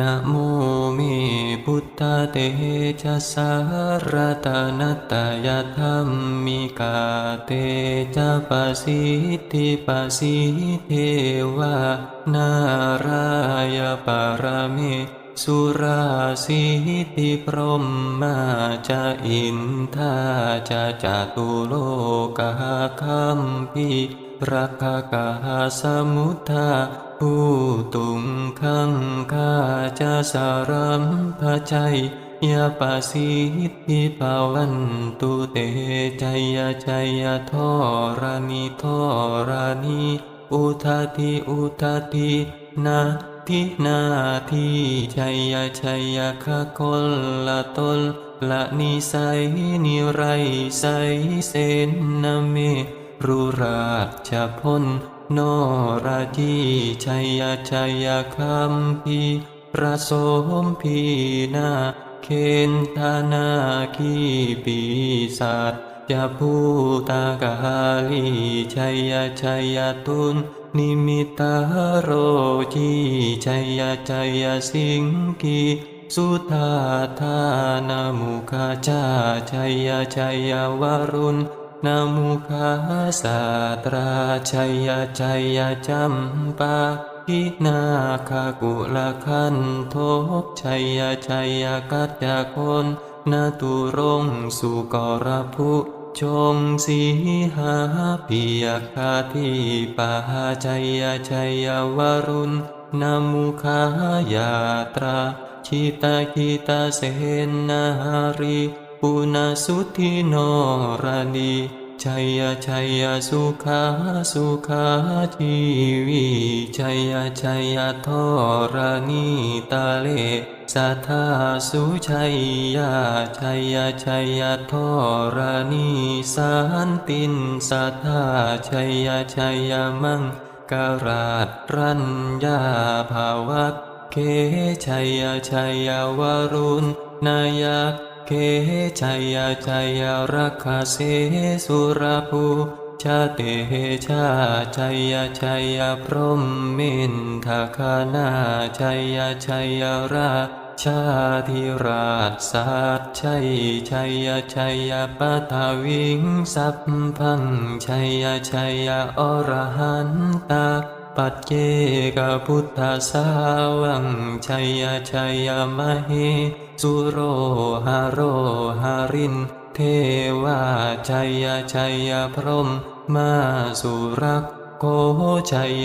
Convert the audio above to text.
นะโมเมพุทธเตชะสารตานตยธรรมมิกาเตจะปสิทธิปสิเทวา นารายปารเมสุราสิทธิพรหมมาจะอินทาจะจตุโลกาคัมพี รักขกาสมุทาผู้ตุงขังคาจะสารัมพชัยยาปาสิทธิภาวันตุเตใจยาใจยาทอรานิทอรานิอุทาทิอุทาทินาทินาทิชัยยชัยยคะคลละตลละนิสัยนิไรไสเสนนาเม รุราชพลโนราจีชัยชัยคัมพีประสมพีนาเคนธานาคีปีศาจจะพูตากาลีชัยชัยตุนนิมิตาโรจีชัยชัยสิงกีสุธาธานามุขจาชัยชัยวรุณ นามุขาสาตราชัยยะชัยยะจัมปาพินาคากุลคันโทกชัยยะชัยยะกัจจคนนาตุรงสุกรภุชงสีหาปิยคาทิปาชัยยะชัยยะวรุณนามุขายาตราชิตาคิตาเสนารี ปุณสุธิโนรานีชัยชัยสุขาสุขาชีวีชัยชัยทอรานีตาเลสัทธาสุชัยยาชัยชัยทอรานีสันตินสัทธาชัยชัยมังการาตรัญญาภาวัตเคชัยชัยวรุณนายัก เคชัยชัยรักขเสสุรภูชาเตชาชัยชัยพรหมมินทคานาชัยชัยราชาธิราชสัตชัยชัยชัยปัทวิงสัพพังชัยชัยอรหันตา ปัจเจกพุทธสาวังชัยชัยมเหสุโรหาโรหาริน เทวาชัยชัยพรหมมาสุรักโคชัย